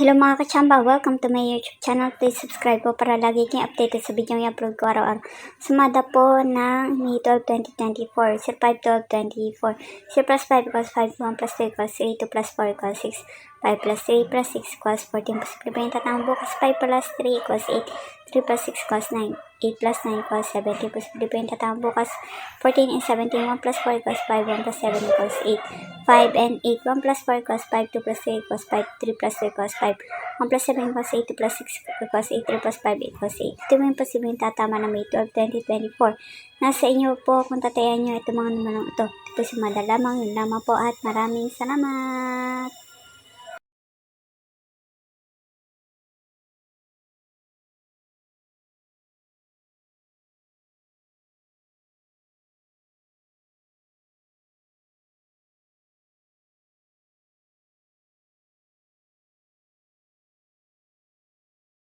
Hello mga kachamba, welcome to my YouTube channel. Please subscribe po para lagi kayong updated sa video yung upload ko araw-araw. Sumada po ng May 12, 2024. Sir 5, 12, 24. Sir plus 5 equals 5, 1 plus 2 equals 3, 2 plus 4 equals 6, 5 plus 3 plus 6 equals 14. Posible pa yung tatang bukas 5 plus 3 equals 8, 3 plus 6 equals 9, 8 plus 9 equals 17. Posible pa yung tatang bukas 14 and 17, 1 plus 4 equals 5, 1 plus 7 equals 8, 5 and 8, 1 plus 4 equals 5, 2 plus 3 equals 5, 3 plus 2 equals 5, 1 plus 7 equals 8, 2 plus 6 equals 8, 3 plus 5 equals 8. Ito mo yung posibleng tatama na May 12, 2024. Nasa inyo po kung tatayan nyo ito mga numerong ito. Ito si Mada lamang, yun lamang po at maraming salamat.